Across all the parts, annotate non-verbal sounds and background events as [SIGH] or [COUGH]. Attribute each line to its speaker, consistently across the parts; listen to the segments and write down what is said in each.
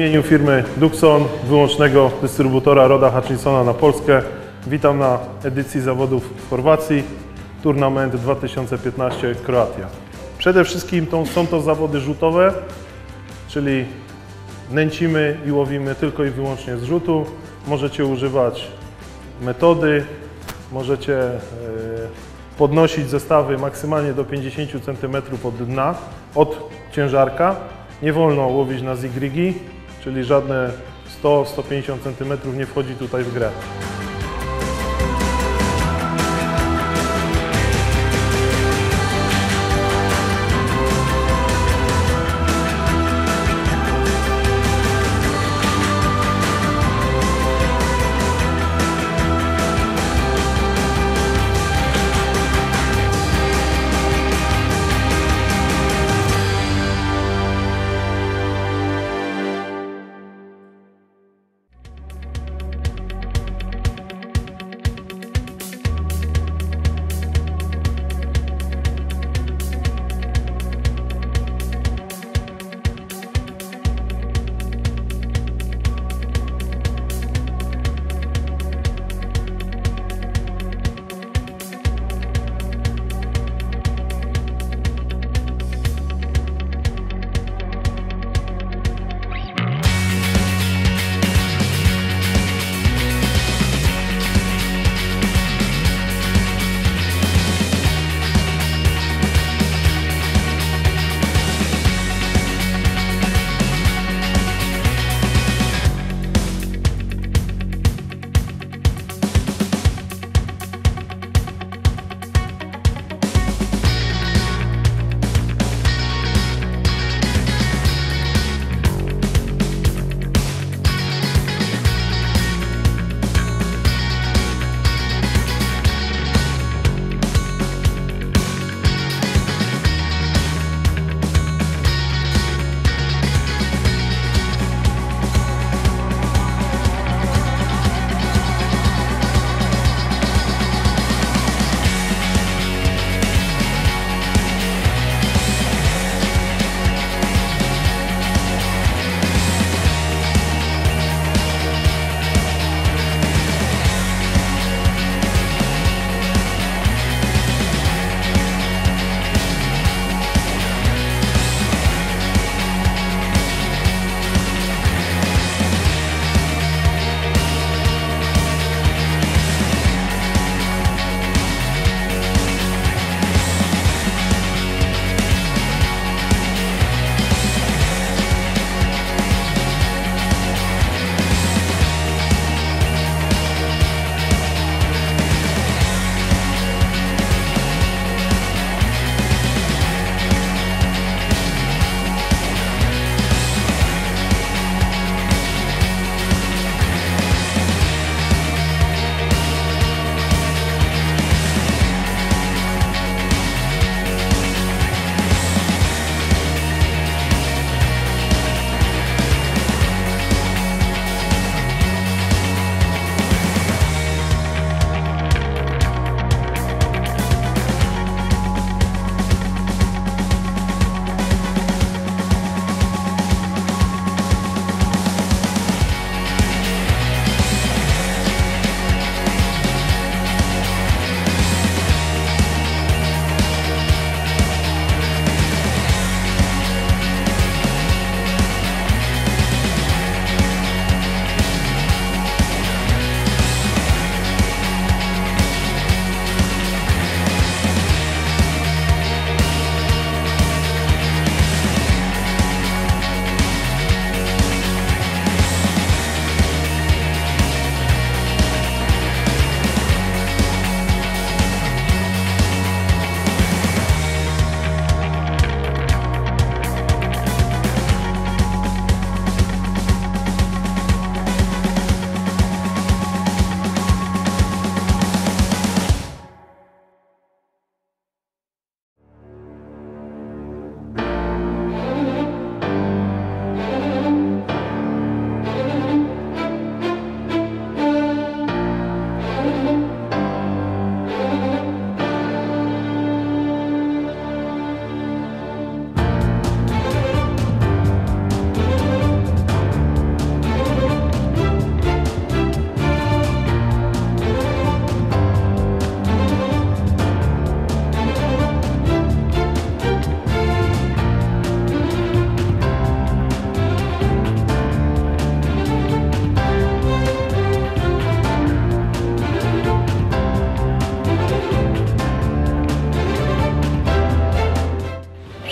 Speaker 1: Imieniu firmy Duxon, wyłącznego dystrybutora Roda Hutchinsona na Polskę, witam na edycji zawodów w Chorwacji, Turnament 2015 Kroatia. Przede wszystkim to, są to zawody rzutowe, czyli nęcimy i łowimy tylko i wyłącznie z rzutu. Możecie używać metody, możecie e, podnosić zestawy maksymalnie do 50 cm od dna, od ciężarka. Nie wolno łowić na zigrigi, czyli żadne 100-150 cm nie wchodzi tutaj w grę.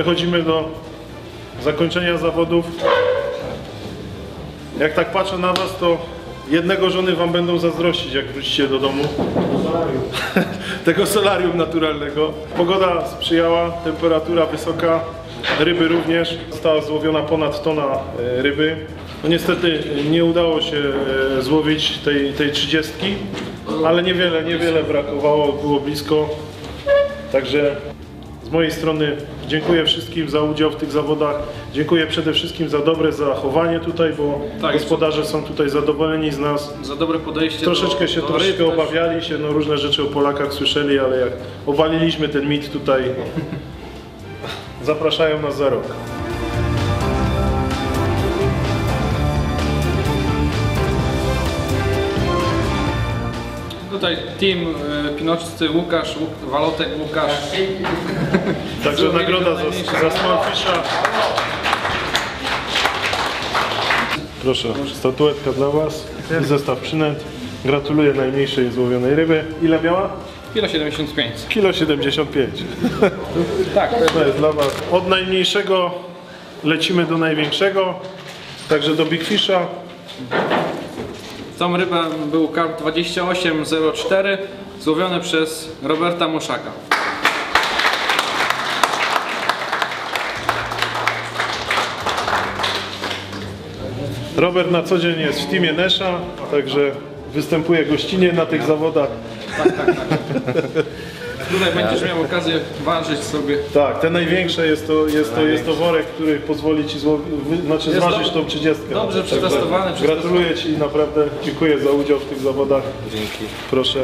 Speaker 1: Przechodzimy do zakończenia zawodów. Jak tak patrzę na Was, to jednego żony Wam będą zazdrościć, jak wrócicie do domu. [LAUGHS] Tego solarium naturalnego. Pogoda sprzyjała, temperatura wysoka, ryby również. Została złowiona ponad tona e, ryby. No niestety nie udało się e, złowić tej, tej 30, ale niewiele, niewiele brakowało, było blisko. Także z mojej strony dziękuję wszystkim za udział w tych zawodach. Dziękuję przede wszystkim za dobre zachowanie tutaj, bo
Speaker 2: Tak,
Speaker 1: gospodarze są tutaj zadowoleni z nas.
Speaker 2: Za dobre podejście
Speaker 1: Troszeczkę
Speaker 2: do,
Speaker 1: się
Speaker 2: do
Speaker 1: troszeczkę obawiali się, no różne rzeczy o Polakach słyszeli, ale jak obaliliśmy ten mit tutaj, [LAUGHS] zapraszają nas za rok.
Speaker 2: Tutaj team e, Pinoczcy Łukasz, Łuk, Walotek Łukasz. [LAUGHS]
Speaker 1: Także
Speaker 2: Zrobili
Speaker 1: nagroda za,
Speaker 2: najmniejsze.
Speaker 1: za Smallfisha. Proszę, statuetka dla Was i zestaw przynęt. Gratuluję najmniejszej złowionej ryby. Ile miała?
Speaker 2: Kilo 75.
Speaker 1: Kilo 75. [LAUGHS]
Speaker 2: Tak, to jest
Speaker 1: To jest dla Was. Od najmniejszego lecimy do największego. Także do Big Fisha.
Speaker 2: Tą rybę był karp 2804, złowiony przez Roberta Muszaka.
Speaker 1: Robert na co dzień jest w teamie Nesha, także występuje gościnnie na tych zawodach. [LAUGHS]
Speaker 2: Tutaj będziesz miał okazję ważyć sobie.
Speaker 1: Tak, te największe jest to, jest to, jest to worek, który pozwoli Ci zło... wy- znaczy
Speaker 2: Jest
Speaker 1: zważyć tą 30.
Speaker 2: dobrze przetestowany,
Speaker 1: Gratuluję Ci naprawdę, dziękuję za udział w tych zawodach.
Speaker 3: Dzięki.
Speaker 1: Proszę.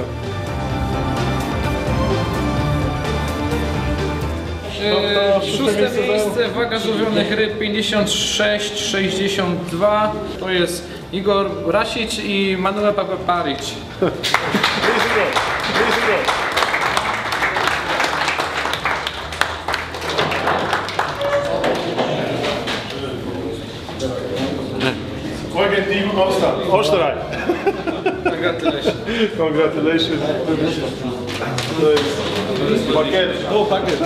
Speaker 2: E,
Speaker 1: to szóste miejsce
Speaker 2: waga złowionych ryb 56,62. To jest Igor Rasic i Manuel Papaparic.
Speaker 1: Go, go. Team Osta, Osterreich.
Speaker 2: Gratulacje.
Speaker 1: Congratulations. To jest pakiet. O, pakiet.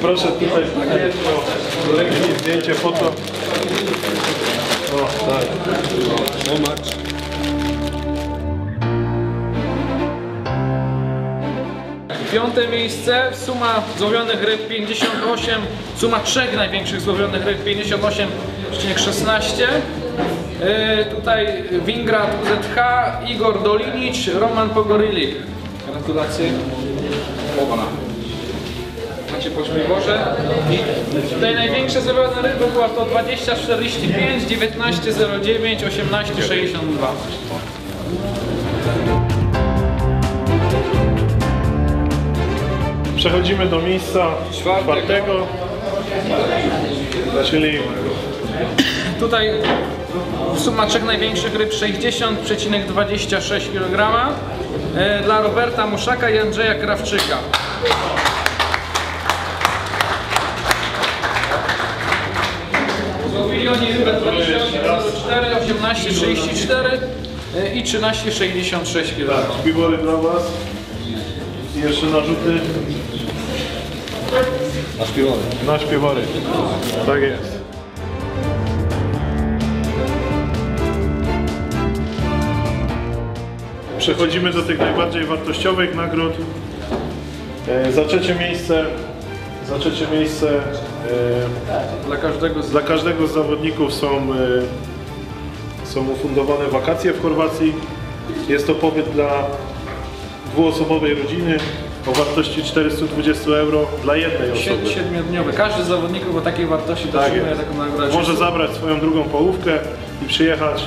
Speaker 1: Proszę tutaj pakiet. O, lekkie zdjęcie, foto. O, tak.
Speaker 2: Piąte miejsce, suma złowionych ryb 58, suma trzech największych złowionych ryb 58,16. Yy, tutaj Wingrat UZH, Igor Dolinicz, Roman Pogorylik. Gratulacje. Macie po śpiworze. I tutaj największe złowione ryby była to 20,45, 19,09, 18,62.
Speaker 1: Przechodzimy do miejsca
Speaker 2: Czwartego.
Speaker 1: czwartego, czyli
Speaker 2: Tutaj suma trzech największych ryb 60,26 kg e, dla Roberta Muszaka i Andrzeja Krawczyka. Złowili oni rybę 28,04, 18,34 e, i 13,66 kg.
Speaker 1: śpiwory dla Was. Jeszcze narzuty
Speaker 3: Na śpiewamy.
Speaker 1: na śpiwory. Tak jest. Przechodzimy do tych najbardziej wartościowych nagród. E, Za trzecie miejsce, za trzecie miejsce e,
Speaker 2: Dla każdego z
Speaker 1: Dla każdego z zawodników są, e, są ufundowane wakacje w Chorwacji. Jest to pobyt dla dwuosobowej rodziny o wartości 420 euro dla jednej osoby.
Speaker 2: siedmiodniowy. Każdy z zawodników o takiej wartości
Speaker 1: Tak
Speaker 2: otrzymuje taką nagrodę.
Speaker 1: Może zabrać swoją drugą połówkę i przyjechać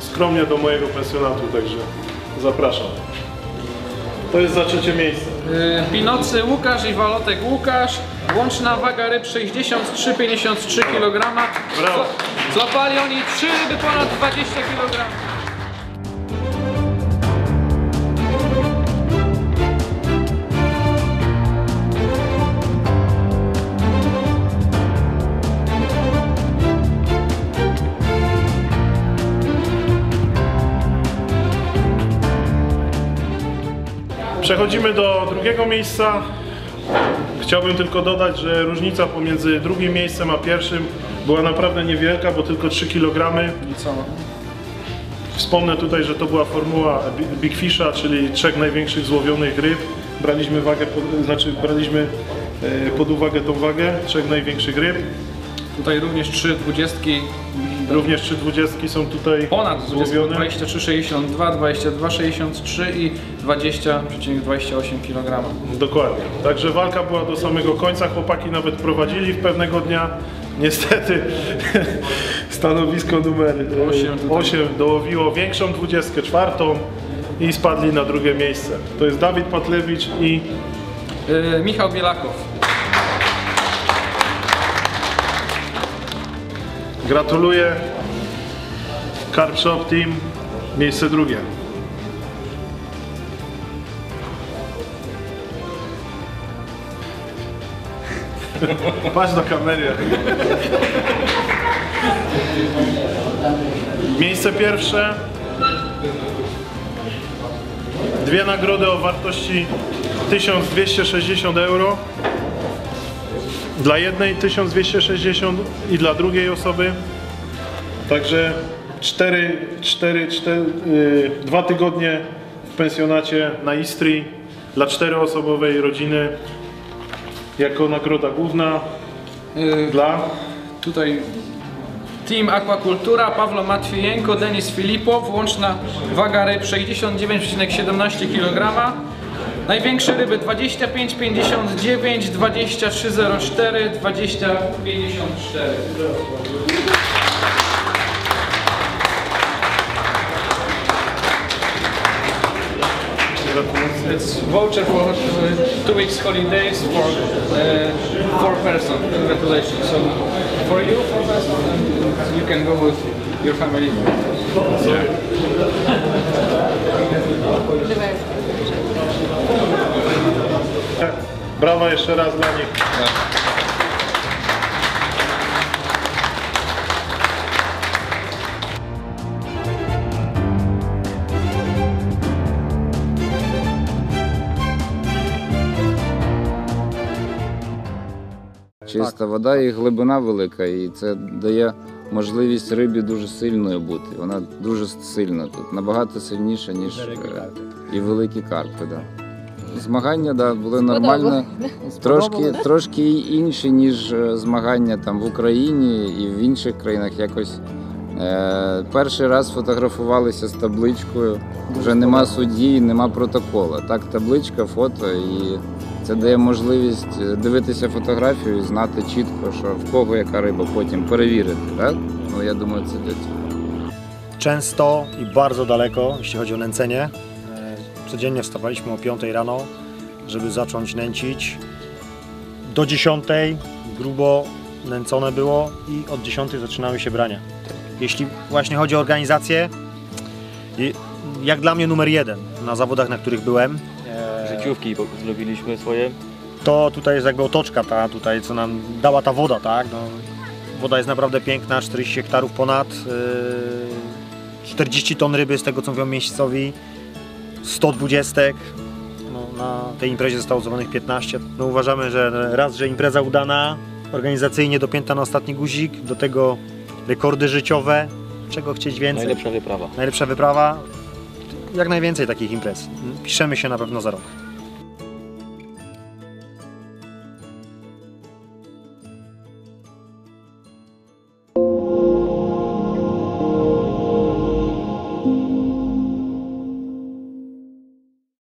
Speaker 1: skromnie do mojego pensjonatu, także zapraszam. To jest za trzecie miejsce.
Speaker 2: Y, Pinocy Łukasz i Walotek Łukasz. Łączna waga ryb 63,53 kg.
Speaker 1: Brawo.
Speaker 2: Złapali oni 3 ryby ponad 20 kg.
Speaker 1: Przechodzimy do drugiego miejsca, Chciałbym tylko dodać, że różnica pomiędzy drugim miejscem a pierwszym była naprawdę niewielka, bo tylko 3 kg.
Speaker 2: I co?
Speaker 1: Wspomnę tutaj, że to była formuła Bi- Big Fisha, czyli trzech największych złowionych ryb. Braliśmy wagę, znaczy braliśmy e, pod uwagę tą wagę trzech największych ryb.
Speaker 2: Tutaj również trzy dwudziestki
Speaker 1: Również trzy dwudziestki są tutaj
Speaker 2: ponad 20,
Speaker 1: złowione.
Speaker 2: 23,62, 22,63 i 20,28 kg.
Speaker 1: Dokładnie. Także walka była do samego końca. Chłopaki nawet prowadzili w pewnego dnia. Niestety [LAUGHS] stanowisko numer
Speaker 2: Osiem tutaj.
Speaker 1: 8 dołowiło większą dwudziestkę, czwartą i spadli na drugie miejsce. To jest Dawid Patlewicz i
Speaker 2: Yy, Michał Bielakow.
Speaker 1: Gratuluję. Carp Shop Team, miejsce drugie. Patrz do kamery. Miejsce pierwsze. Dwie nagrody o wartości 1260 euro. Dla jednej 1260 i dla drugiej osoby. Także 4, 4, 4, yy, dwa tygodnie w pensjonacie na Istrii dla czteroosobowej rodziny jako nagroda główna
Speaker 2: Yy,
Speaker 1: dla
Speaker 2: Tutaj Team Aquakultura, Pawlo Matwiejenko, Denis Filipow, łączna waga ryb 69,17 kg. Największe ryby 25,59, 23,04, 20,54. It's voucher for uh, two weeks holidays for uh, four person. Congratulations. So for you, you can go with your family.
Speaker 1: Brawa jeszcze raz dla nich.
Speaker 3: Чиста вода і глибина велика, і це дає можливість рибі дуже сильною бути. Вона дуже сильна тут, набагато сильніша, ніж е, і великі карпи. Да. Змагання да, були нормально, трошки, трошки інші, ніж е, змагання там в Україні і в інших країнах якось. Е, перший раз фотографувалися з табличкою. Вже нема судді, нема протокола. Так, табличка, фото, і це дає можливість е, дивитися фотографію і знати чітко, що в кого яка риба, потім перевірити. Так? Ну я думаю, це для цього.
Speaker 4: często i bardzo daleko, jeśli chodzi o nęcenie. E, Codziennie wstawaliśmy o 5 rano, żeby zacząć nęcić. Do 10 grubo nęcone było i od 10 zaczynały się brania. Jeśli właśnie chodzi o organizację, jak dla mnie numer jeden na zawodach, na których byłem, e,
Speaker 5: życiówki zrobiliśmy swoje.
Speaker 4: to tutaj jest jakby otoczka ta tutaj, co nam dała ta woda, tak? No, woda jest naprawdę piękna, 40 hektarów ponad, yy, 40 ton ryby z tego co mówią miejscowi, 120. No, na tej imprezie zostało złożonych 15. No, uważamy, że raz, że impreza udana, organizacyjnie dopięta na ostatni guzik, do tego rekordy życiowe, czego chcieć więcej.
Speaker 5: Najlepsza wyprawa.
Speaker 4: Najlepsza wyprawa, jak najwięcej takich imprez. Piszemy się na pewno za rok.